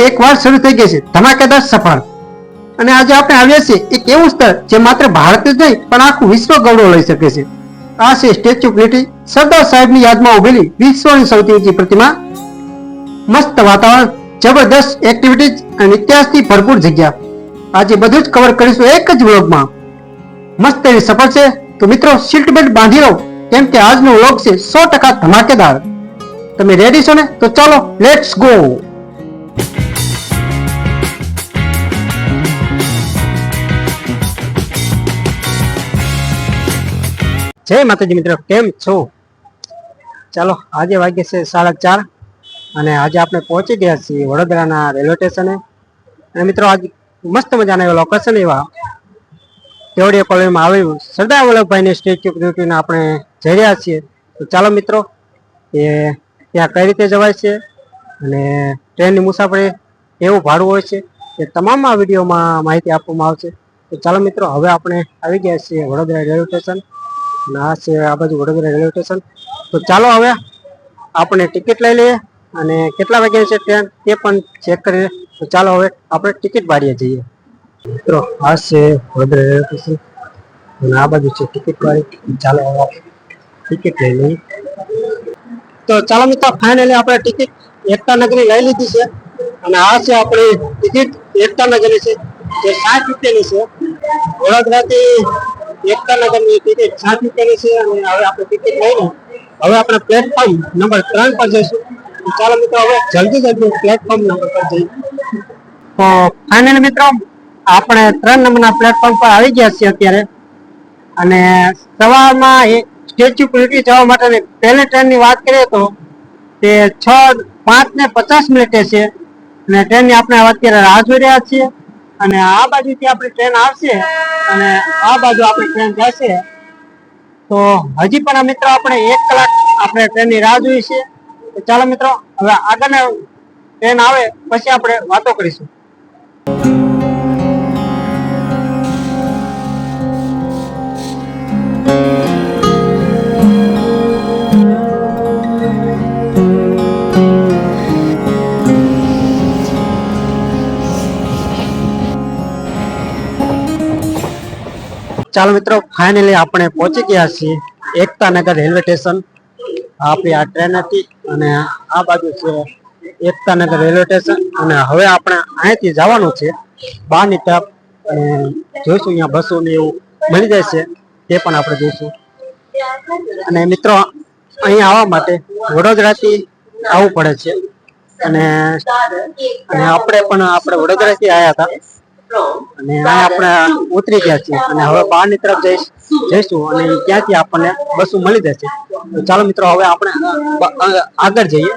ફરી એકવાર શરૂ થઈ ગઈ છે. ધમાકેદાર સફળ અને આજે આપણે આવ્યા છીએ એક એવું સ્થળ જે માત્ર ભારત જ નહીં, પણ આખું વિશ્વ ગૌરવ લઈ શકે છે. આ છે સ્ટેચ્યુ ઓફ યુનિટી. સરદાર સાહેબની યાદમાં ઉભેલી વિશ્વની સૌથી ઊંચી પ્રતિમા. મસ્ત વાતાવરણ, જબરદસ્ત એક્ટિવિટીઝ અને ઇતિહાસથી ભરપૂર જગ્યા. આજે બધું જ કવર કરીશું એક જ વ્લોગમાં મસ્ત એવી સફળ છે. તો મિત્રો સીટ બેલ્ટ બાંધી લો કેમ કે આજનો વ્લોગ છે સો ટકા ધમાકેદાર. તમે રેડી છો ને? તો ચાલો લેટ્સ ગો જય માતાજી મિત્રો, કેમ છો? ચાલો, આજે વાગે છે સાડા ચાર અને આજે આપણે પહોંચી ગયા છીએ વડોદરાના રેલવે સ્ટેશને. અને મિત્રો, આજ મસ્ત મજાના એવા લોકેશન એવા કેવડીયા કોલોનીમાં આવ્યું સરદાર વલ્લભભાઈની સ્ટેચ્યુ ઓફ યુનિટીને આપણે જઈ રહ્યા છીએ. તો ચાલો મિત્રો, એ ત્યાં કઈ રીતે જવાય છે અને ટ્રેનની મુસાફરી કેવું ભાડું હોય છે એ તમામ આ વિડીયોમાં માહિતી આપવામાં આવશે. તો ચાલો મિત્રો, હવે આપણે આવી ગયા છીએ વડોદરા રેલવે સ્ટેશન. આ છે આ બાજુ વડોદરા રેલવે સ્ટેશન. તો ચાલો હવે આપણે ટિકિટ લઈ લઈએ અને કેટલા વાગ્યા છે ટ્રેન તે પણ ચેક કરીએ. તો ચાલો હવે આપણે ટિકિટ પાડીએ જઈએ. મિત્રો આ છે વડોદરા રેલવે સ્ટેશન. અને આ બાજુ છે ટિકિટ વાળી. ચાલો હવે ટિકિટ લઈ લઈએ. તો ચાલો મિત્રો ફાઇનલી આપણે ટિકિટ એકતા નગરી લઈ લીધી છે. અને આ છે આપણી ટિકિટ એકતા નગરી છે, જે સાત રૂપિયાની છે. વડોદરાથી એકતા નગરની ટિકિટ સાત રૂપિયાની છે અને હવે આપણે ટિકિટ લઈને હવે આપણે પ્લેટફોર્મ નંબર ત્રણ પર જઈશું. ચાલો મિત્રો, હવે જલ્દી જલ્દી પ્લેટફોર્મ નંબર પર જઈએ. તો ફાઇનલ મિત્રો, આપણે ત્રણ નંબરના પ્લેટફોર્મ પર આવી ગયા છીએ અત્યારે. અને સવારમાં સ્ટેચ્યુ યુનિટી જવા માટેની પહેલી ટ્રેનની વાત કરીએ તો તે છ પાંચ ને પચાસ મિનિટે છે. અને ટ્રેનની આપણે અત્યારે રાહ જોઈ રહ્યા છીએ. અને આ બાજુથી આપણી ટ્રેન આવશે અને આ બાજુ આપણી ટ્રેન જશે. તો હજી પણ મિત્રો આપણે એક કલાક આપણે ટ્રેનની રાહ જોઈ છે તો ચાલો મિત્રો, હવે આગળના ટ્રેન આવે, પછી આપણે વાતો કરીશું. ચાલો મિત્રો ફાઇનલી આપણે પહોંચી ગયા છીએ એકતાનગર રેલવે સ્ટેશન. આપણી આ ટ્રેન હતી અને આ બાજુ છે એકતાનગર રેલવે સ્ટેશન. અને હવે આપણે અહીંથી જવાનું છે બહારની તરફ. અને જોઈશું અહીંયા બસો ને એવું મળી જાય છે તે પણ આપણે જોઈશું. અને મિત્રો, અહીં આવવા માટે વડોદરાથી આવવું પડે છે. અને આપણે પણ, આપણે વડોદરાથી આવ્યા હતા. અને આપણે ઉતરી ગયા છીએ અને હવે બહારની તરફ જઈશ જઈશું અને ત્યાંથી આપણને બસો મળી જશે. તો ચાલો મિત્રો હવે આપણે આગળ જઈએ.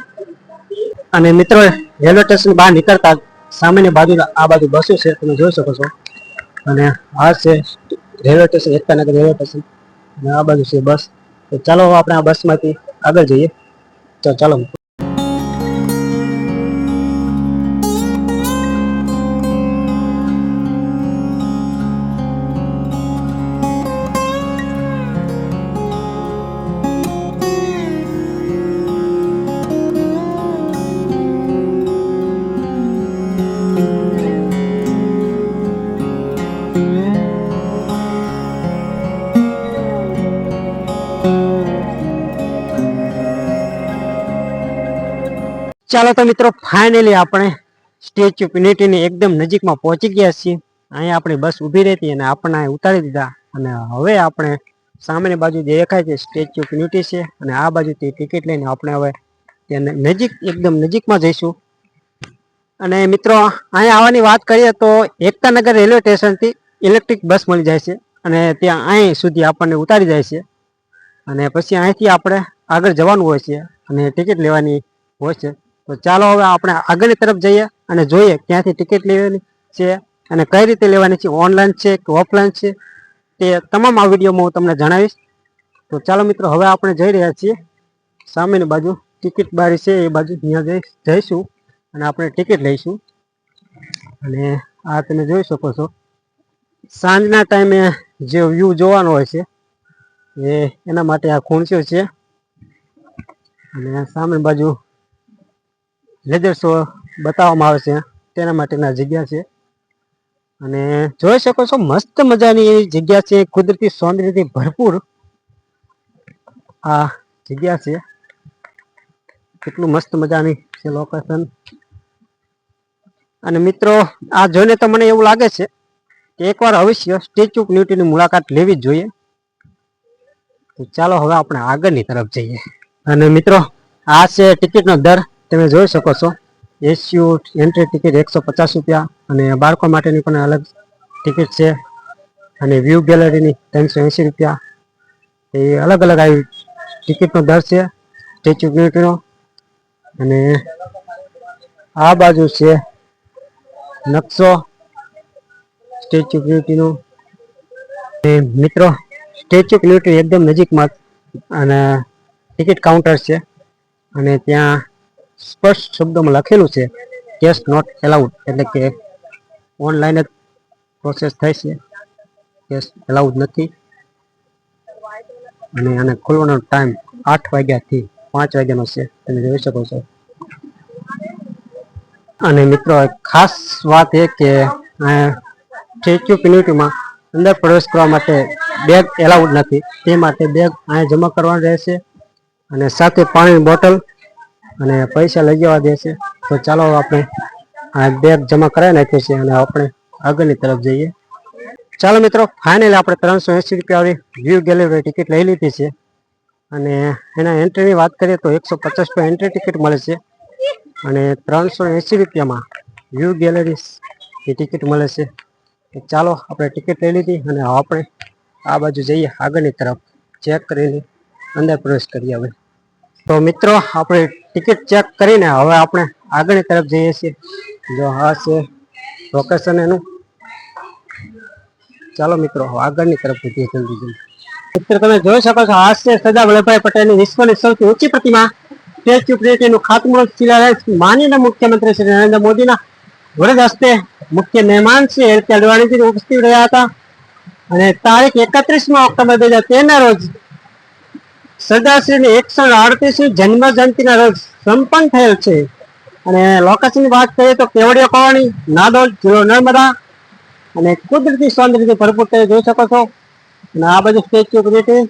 અને મિત્રો રેલવે સ્ટેશન બહાર નીકળતા સામેની બાજુ આ બાજુ બસો છે તમે જોઈ શકો છો. અને આ છે railway station Ektanagar railway station અને આ બાજુ છે બસ. તો ચાલો આપણે આ બસમાંથી આગળ જઈએ. તો ચાલો ચાલો તો મિત્રો ફાઇનલી આપણે સ્ટેચ્યુ ઓફ યુનિટીની એકદમ નજીકમાં પહોંચી ગયા છીએ. અહીંયા આપણી બસ ઊભી રહેતી અને આપણને ઉતારી દીધા. અને હવે આપણે સામેની બાજુ જે દેખાય છે સ્ટેચ્યુ ઓફ યુનિટી છે. અને આ બાજુથી ટિકિટ લઈને આપણે હવે ત્યાં નજીક, એકદમ નજીકમાં જઈશું. અને મિત્રો, અહીંયા આવવાની વાત કરીએ તો એકતાનગર રેલવે સ્ટેશનથી ઇલેક્ટ્રિક બસ મળી જાય છે. અને ત્યાં અહીં સુધી આપણને ઉતારી જાય છે. અને પછી અહીંથી આપણે આગળ જવાનું હોય છે અને ટિકિટ લેવાની હોય છે. તો ચાલો હવે આપણે આગળની તરફ જઈએ અને જોઈએ ક્યાંથી ટિકિટ લેવાની છે અને કઈ રીતે લેવાની છે ઓનલાઈન છે કે ઓફલાઈન છે તે તમામ આ વિડીયોમાં હું તમને જણાવીશ. તો ચાલો મિત્રો, હવે આપણે જઈ રહ્યા છીએ સામેની બાજુ. ટિકિટ બારી છે એ બાજુ ત્યાં જઈ, જઈશું અને આપણે ટિકિટ લઈશું. અને આ તમે જોઈ શકો છો, સાંજના ટાઈમે જે વ્યૂ જોવાનો હોય છે એ એના માટે આ ખૂણસ્યો છે. અને સામે બાજુ લેઝર શો બતાવવામાં આવે છે. તેના માટેના જગ્યા છે. અને જોઈ શકો છો, મસ્ત મજાની એવી જગ્યા છે. કુદરતી સૌંદર્યથી ભરપૂર આ જગ્યા છે. કેટલું મસ્ત મજાની છે લોકેશન અને મિત્રો, આ જોઈને તો મને એવું લાગે છે કે એકવાર અવશ્ય સ્ટેચ્યુ ઓફ યુનિટીની મુલાકાત લેવી જોઈએ. તો ચાલો હવે આપણે આગળની તરફ જઈએ. અને મિત્રો, આ છે ટિકિટનો દર. તમે જોઈ શકો છો. એસયુ એન્ટ્રી ટિકિટ એકસો પચાસ રૂપિયા અને બાળકો માટેની પણ અલગ ટિકિટ છે. અને વ્યૂ ગેલેરીની ત્રણસો એંસી રૂપિયા. એ અલગ અલગ આવી ટિકિટનો દર છે. સ્ટેચ્યુ ઓફ યુનિટીનો અને આ બાજુ છે નકશો સ્ટેચ્યુ ઓફ યુનિટીનો મિત્રો સ્ટેચ્યુ ઓફ યુનિટી એકદમ નજીકમાં અને ટિકિટ કાઉન્ટર છે. અને ત્યાં સ્પષ્ટ શબ્દોમાં લખેલું છે કેશ નોટ એલાઉડ એટલે કે ઓનલાઈન જ પ્રોસેસ થાય છે. કેશ એલાઉડ નથી. અને આને ખોલવાનો ટાઈમ આઠ વાગ્યાથી પાંચ વાગ્યાનો છે. તમે જોઈ શકો છો. અને મિત્રો ખાસ વાત એ કે સ્ટેચ્યુ યુનિટીમાં અંદર પ્રવેશ કરવા માટે બેગ એલાઉડ નથી. તે માટે બેગ અહીંયા જમા કરવાની રહેશે. અને સાથે પાણીની બોટલ અને પૈસા લઈ જવા છે. તો ચાલો આપણે આ બેગ જમા કરાવી નાખીએ છે અને આપણે આગળની તરફ જઈએ. ચાલો મિત્રો ફાઇનલી આપણે ત્રણસો એંસી રૂપિયા વ્યૂ ગેલેરી ટિકિટ લઈ લીધી છે. અને એના એન્ટ્રીની વાત કરીએ તો એકસો પચાસ રૂપિયા એન્ટ્રી ટિકિટ મળે છે. અને ત્રણસો એંસી રૂપિયામાં વ્યૂ ગેલેરીની ટિકિટ મળે છે. ચાલો આપણે ટિકિટ લઈ લીધી અને આપણે આ બાજુ જઈએ આગળની તરફ. ચેક કરીને અંદર પ્રવેશ કરીએ હવે તો મિત્રો, આપણે ટિકિટ ચેક કરીને હવે આપણે આગળની તરફ જઈએ છીએ. જો હા છે લોકેશન એનું. ચાલો મિત્રો આગળની તરફ જઈએ જલ્દી જલ્દી. મિત્રો, તમે જોઈ શકો છો આ છે સરદાર વલ્લભભાઈ પટેલની વિશ્વની સૌથી ઊંચી પ્રતિમા. સ્ટેચ્યુ ઓફ યુનિટીનું ખાતમુહૂર્ત શિલાન્યાસ માનનીય મુખ્યમંત્રી શ્રી નરેન્દ્ર મોદીના વરદ હસ્તે મુખ્ય મહેમાન શ્રી કે અડવાણીજી ઉપસ્થિત રહ્યા હતા. અને તારીખ એકત્રીસમાં ઓક્ટોબર બે હજાર તેરના રોજ સરદારશ્રીની એકસો આડત્રીસમી જન્મ જયંતિના રોજ સંપન્ન થયેલ છે. અને લોકેશનની વાત કરીએ તો કેવડિયા કોલોની, નાદોલ, જિલ્લો નર્મદા અને કુદરતી સૌંદર્યથી ભરપૂર તમે જોઈ શકો છો. અને આ બાજુ સ્ટેચ્યુ યુનિટી.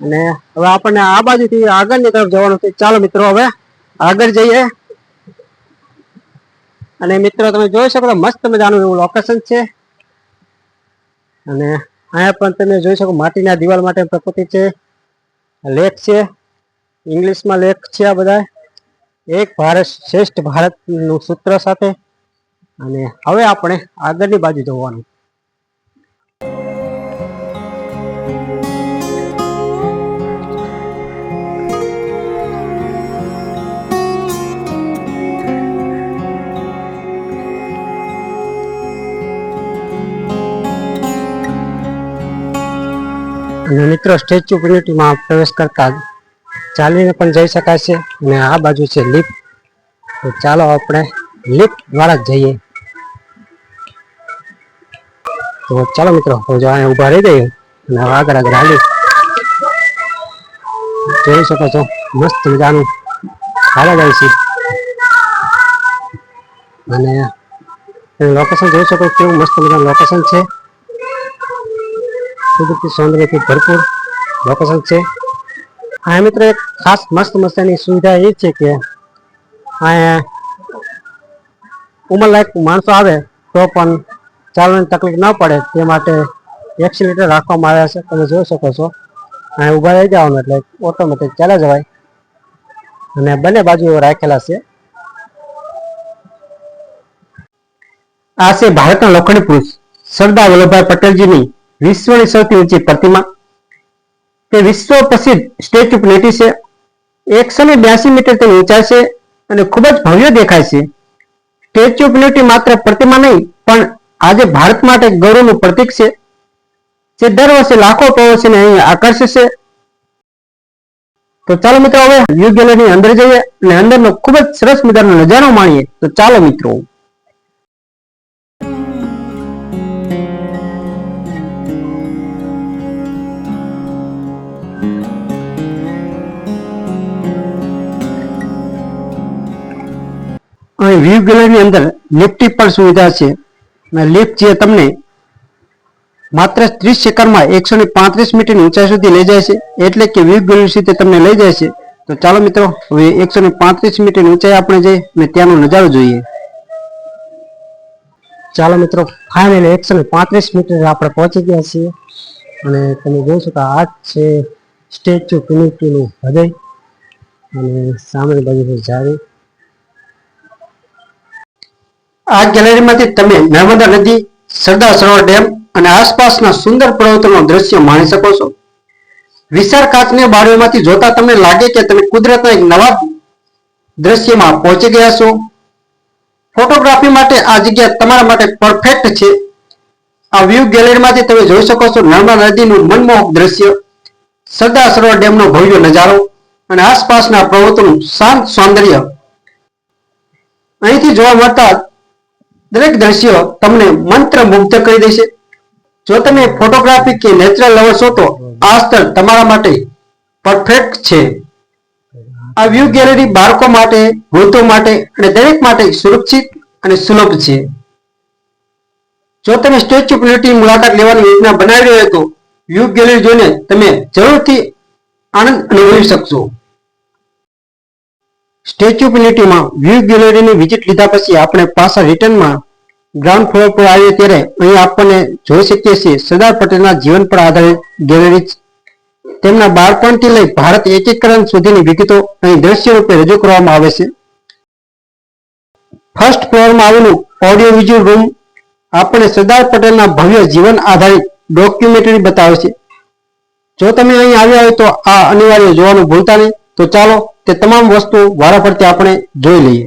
અને હવે આપણને આ બાજુથી આગળની તરફ જવાનું છે. ચાલો મિત્રો, હવે આગળ જઈએ. અને મિત્રો, તમે જોઈ શકો મસ્ત મજાનું એવું લોકેશન છે. અને અહીંયા પણ તમે જોઈ શકો માટીના દિવાલ માટે પ્રકૃતિ છે. લેખ છે. ઇંગ્લિશમાં લેખ છે આ બધા. એક ભારત શ્રેષ્ઠ ભારતનું સૂત્ર સાથે. અને હવે આપણે આગળની બાજુ જવાનું. અને મિત્રો સ્ટેચ્યુ યુનિટીમાં પ્રવેશ કરતા ચાલીને પણ જઈ શકાય છે અને આ બાજુ છે લિફ્ટ. તો ચાલો આપણે લિફ્ટ દ્વારા જ જઈએ. તો ચાલો મિત્રો, હું જો અહીંયા ઊભા રહી જઈએ અને આગળ આગળ હાલી જોઈ શકો છો, મસ્ત મજાનું હાલા જાય છે. અને લોકેશન જોઈ શકો કેવું મસ્ત મજાનું લોકેશન છે. કુદરતી સૌંદર્યથી ભરપૂર લોકેશન છે. આ મિત્રો એક ખાસ મસ્ત મસ્તની સુવિધા એ છે કે અહીંયા ઉંમરલાયક માણસો આવે તો પણ ચાલવાની તકલીફ ન પડે. તે માટે એક્સિલેટર રાખવામાં આવ્યા છે. તમે જોઈ શકો છો. અહીંયા ઊભા રહી જવાનું એટલે ઓટોમેટિક ચાલે જવાય. અને બંને બાજુ રાખેલા છે. આ છે ભારતના લોખંડી પુરુષ. સરદાર વલ્લભભાઈ પટેલજીની વિશ્વની સૌથી ઊંચી પ્રતિમા. તે વિશ્વ પ્રસિદ્ધ સ્ટેચ્યુ ઓફ યુનિટી છે. એકસો ને બ્યાસી મીટર તેની ઊંચાઈ છે અને ખૂબ જ ભવ્ય દેખાય છે. સ્ટેચ્યુ ઓફ યુનિટી માત્ર પ્રતિમા નહીં, પણ આજે ભારત માટે ગૌરવનું પ્રતીક છે, જે દર વર્ષે લાખો પ્રવાસીને અહીં આકર્ષે છે. તો ચાલો મિત્રો હવે વ્યૂ ગેલેરીની અંદર જઈએ અને અંદરનો ખૂબ જ સરસ મજાનો નજારો માણીએ. તો ચાલો મિત્રો. અહીં વ્યૂ ગેલેરીની અંદર લિફ્ટની પણ સુવિધા છે. અને લિફ્ટ જે તમને માત્ર ત્રીસ સેકન્ડમાં એકસો ને પાંત્રીસ મીટરની ઊંચાઈ સુધી લઈ જાય છે. એટલે કે વ્યૂ ગેલેરી સુધી તમને લઈ જાય છે. તો ચાલો મિત્રો, હવે એકસો ને પાંત્રીસ મીટરની ઊંચાઈ આપણે જઈએ અને ત્યાંનો નજારો જોઈએ. ચાલો મિત્રો ફાઇનલી એકસો ને પાંત્રીસ મીટર આપણે પહોંચી ગયા છીએ. અને તમે જોઈ શકો આ છે સ્ટેચ્યુ ઓફ યુનિટીનું હૃદય. અને સામેની બાજુ ઝાડી. આ ગેલેરીમાંથી તમે નર્મદા નદી, સરદાર સરોવર ડેમ અને આસપાસના સુંદર પર્વતોનું દ્રશ્ય માણી શકો છો. વિશાળ કાચની બારીઓમાંથી જોતા તમને લાગે કે તમે કુદરતના એક નવા દ્રશ્યમાં પહોંચી ગયા છો. ફોટોગ્રાફી માટે આ જગ્યા તમારા માટે પરફેક્ટ છે. આ વ્યૂ ગેલેરીમાંથી તમે જોઈ શકો છો નર્મદા નદીનું મનમોહક દ્રશ્ય, સરદાર સરોવર ડેમનો ભવ્ય નજારો અને આસપાસના પર્વતોનું શાંત સૌંદર્ય. અહીંથી જોવા મળતા દરેક દ્રશ્યો તમને મંત્ર મુગ્ધ કરી દેશે. જો તમે ફોટોગ્રાફી કે નેચરલ લવર છો તો આ સ્થળ તમારા માટે પરફેક્ટ છે. આ વ્યૂ ગેલેરી બાળકો માટે, વૃદ્ધો માટે અને દરેક માટે સુરક્ષિત અને સુલભ છે. જો તમે સ્ટેચ્યુ ઓફ યુનિટી મુલાકાત લેવાની યોજના બનાવી રહ્યા તો વ્યૂ ગેલેરી જોઈને તમે જરૂરથી આનંદ અનુભવી શકશો. સ્ટેચ્યુ ઓફ યુનિટીમાં વ્યૂ ગેલેરીની વિઝિટ લીધા પછી આપણે પાછા રિટર્નમાં ગ્રાઉન્ડ ફ્લોર પર આવીએ ત્યારે અહીં આપણને જોઈ શકીએ છીએ સરદાર પટેલના જીવન પર આધારિત ગેલેરી તેમના બાળપણથી લઈ ભારત એકીકરણ સુધીની વિગતો અહીં દ્રશ્ય રૂપે રજૂ કરવામાં આવે છે. ફર્સ્ટ ફ્લોરમાં આવેલું ઓડિયો વિઝ્યુઅલ રૂમ આપણને સરદાર પટેલના ભવ્ય જીવન આધારિત ડોક્યુમેન્ટરી બતાવે છે. જો તમે અહીં આવ્યા હોય તો આ અનિવાર્ય જોવાનું ભૂલતા નહીં. તો ચાલો તે તમામ વસ્તુ વારાફરતી આપણે જોઈ લઈએ.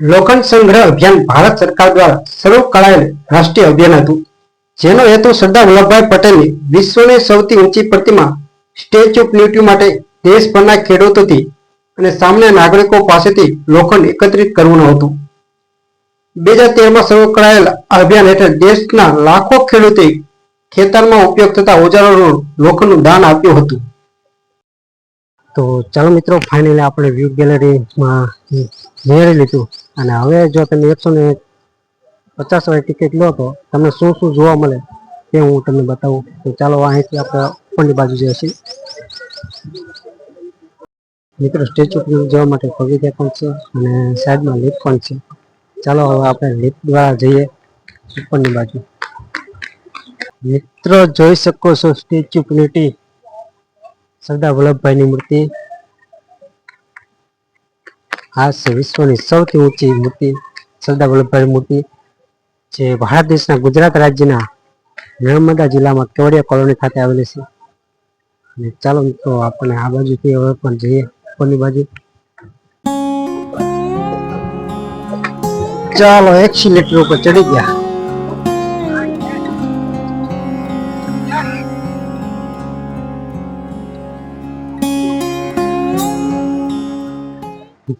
લોખંડ સંગ્રહ અભિયાન ભારત સરકાર દ્વારા શરૂ કરાયેલ રાષ્ટ્રીય અભિયાન હતું. જેનો હેતુ સરદાર વલ્લભભાઈ પટેલની વિશ્વની સૌથી ઊંચી પ્રતિમા, સ્ટેચ્યુ ઓફ યુનિટી માટે દેશભરના ખેડૂતોથી અને સામાન્ય નાગરિકો પાસેથી લોખંડ એકત્રિત કરવાનું હતું. બે હજાર તેરમાં શરૂ કરાયેલ અભિયાન હેઠળ દેશના લાખો ખેડૂતોએ ખેતરમાં ઉપયોગ થતા ઓજારોનું લોખંડનું દાન આપ્યું હતું. તો ચાલો મિત્રો ફાઇનલી આપણે વ્યૂ ગેલેરીમાં મેળવી લીધું. અને હવે જો તમે એકસો ને પચાસ વાળી ટિકિટ લો તો તમને શું શું જોવા મળે તે હું તમને બતાવું. તો ચાલો અહીંથી આપણે ઉપરની બાજુ જઈએ છીએ. મિત્રો સ્ટેચ્યુ જવા માટે પગથિયા પણ છે અને સાઈડમાં લિફ્ટ પણ છે. ચાલો હવે આપણે લિફ્ટ દ્વારા જઈએ ઉપરની બાજુ. મિત્રો, જોઈ શકો છો સ્ટેચ્યુ ઓફ સરદાર વલ્લભભાઈની મૂર્તિ. આ છે વિશ્વની સૌથી ઊંચી મૂર્તિ, સરદાર વલ્લભભાઈ મૂર્તિ, જે ભારત દેશના ગુજરાત રાજ્યના નર્મદા જિલ્લામાં કેવડિયા કોલોની ખાતે આવેલી છે. અને ચાલો મિત્રો, આપણે આ બાજુથી હવે પણ જઈએ ઉપરની બાજુ. ચાલો એક્સિલેટર ઉપર ચડી ગયા.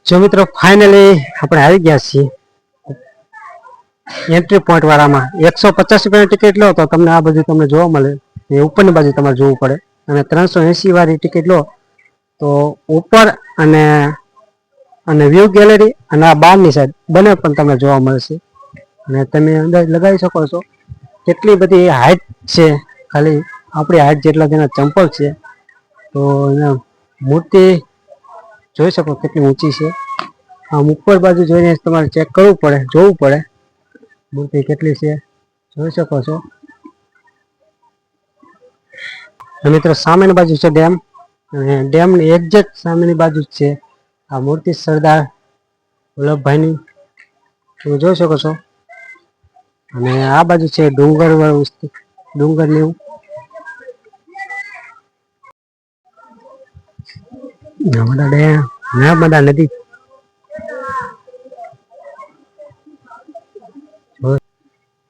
જો મિત્રો ફાઇનલી આપણે આવી ગયા છીએ. એન્ટ્રી પોઈન્ટ વાળામાં. એકસો પચાસ રૂપિયાની ટિકિટ લો તો તમને આ બધું તમને જોવા મળે. એ ઉપરની બાજુ તમારે જોવું પડે. અને ત્રણસો એંસી વાળી ટિકિટ લો તો ઉપર અને અને વ્યૂ ગેલેરી અને આ બહારની સાઈડ બંને પણ તમને જોવા મળશે. અને તમે અંદાજ લગાવી શકો છો. કેટલી બધી હાઈટ છે. ખાલી આપણી હાઈટ જેટલા તેના ચંપલ છે. તો એના મૂર્તિ જોઈ શકો કેટલી ઊંચી છે. આમ ઉપર બાજુ જોઈને તમારે ચેક કરવું પડે, જોવું પડે. મૂર્તિ કેટલી છે, જોઈ શકો છો. મિત્રો સામેની બાજુ છે ડેમ, અને ડેમની એક્ઝેક્ટ સામેની બાજુ છે આ મૂર્તિ સરદાર વલ્લભભાઈની. તમે જોઈ શકો છો. અને આ બાજુ છે ડુંગર ડુંગર ને એવું. નર્મદા ડેમ નર્મદા નદી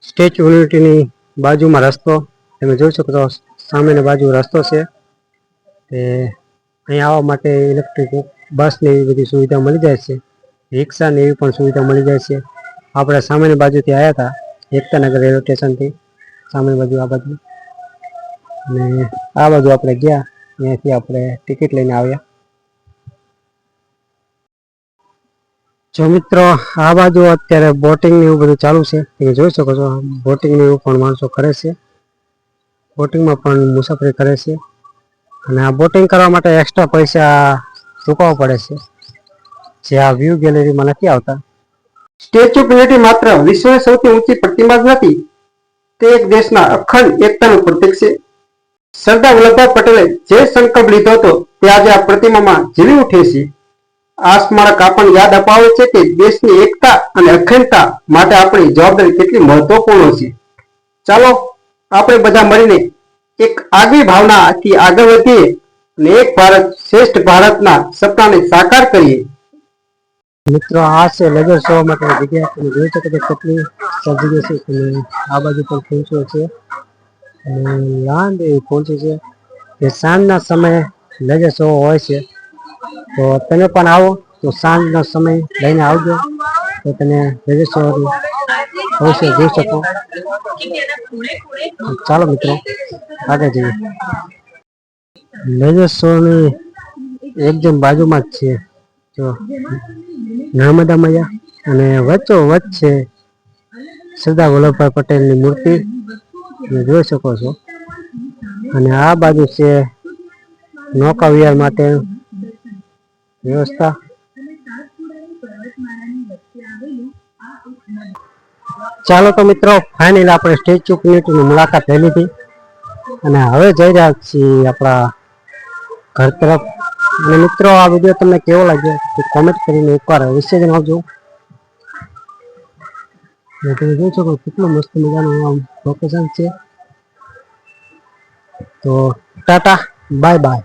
સ્ટેચ્યુ યુનિટીની બાજુમાં રસ્તો. તમે જોઈ શકો છો, સામેની બાજુ રસ્તો છે. તે અહીં આવવા માટે ઇલેક્ટ્રિક બસ ને એવી બધી સુવિધા મળી જાય છે. રિક્ષા ને એવી પણ સુવિધા મળી જાય છે. આપણે સામેની બાજુથી આવ્યા હતા એકતાનગર રેલવે સ્ટેશનથી સામેની બાજુ આ બાજુ. અને આ બાજુ આપણે ગયા. ત્યાંથી આપણે ટિકિટ લઈને આવ્યા. જો મિત્રો, આ બાજુ અત્યારે બોટિંગ ને એવું બધું ચાલુ છે. તમે જોઈ શકો છો બોટિંગ ને એવું પણ માણસો કરે છે. બોટિંગમાં પણ મુસાફરી કરે છે. અને આ બોટિંગ કરવા માટે એક્સ્ટ્રા પૈસા ચૂકવવા પડે છે. જે આ વ્યૂ ગેલેરીમાં નથી આવતા. સ્ટેચ્યુ ઓફ યુનિટી માત્ર વિશ્વની સૌથી ઊંચી પ્રતિમા જ નથી, તે એક દેશના અખંડ એકતાનું પ્રતીક છે. સરદાર વલ્લભભાઈ પટેલે જે સંકલ્પ લીધો હતો, તે આજે આ પ્રતિમામાં જીવી ઉઠે છે. આ સ્મારક આપણને યાદ અપાવે છે કે દેશની એકતા અને અખંડતા માટે આપણી જવાબદારી કેટલી મહત્વપૂર્ણ છે. ચાલો, આપણે બધા મળીને એક આગવી ભાવનાથી આગળ વધીએ અને એક ભારત શ્રેષ્ઠ ભારતના સપનાને સાકાર કરીએ. મિત્રો, આ છે નજર જોવા માટે જગ્યા. જોઈ શકો છો કેટલી સજ્જ છે. અને આ બાજુ પણ પહોંચ્યો છે. અને લાંબી પહોંચી છે. કે સાંજના સમયે નજર શો હોય છે. તો તમે પણ આવો, તો સાંજનો સમય લઈને આવજો, તો તમે શો અવશ્ય જોઈ શકો. ચાલો મિત્રો, આગળ જઈએ. મેજેશ્વરની એકદમ બાજુમાં જ છે. જો નર્મદા મૈયા અને વચ્ચો વચ્ચે સરદાર વલ્લભભાઈ પટેલની મૂર્તિ. જોઈ શકો છો. અને આ બાજુ છે નૌકા વિહાર માટે વ્યવસ્થા. ચાલો તો મિત્રો ફાઇનલ આપણે સ્ટેચ્યુ ઓફ યુનિટીની મુલાકાત લઈ લીધી. અને હવે જઈ રહ્યા છીએ આપણા ઘર તરફ. અને મિત્રો, આ વીડિયો તમને કેવો લાગ્યો? તે કોમેન્ટ કરીને એકવાર અવશ્ય જણાવજો. તમે જોઈ શકો કેટલું મસ્ત મજાનું આમ લોકેશન છે. તો ટાટા બાય બાય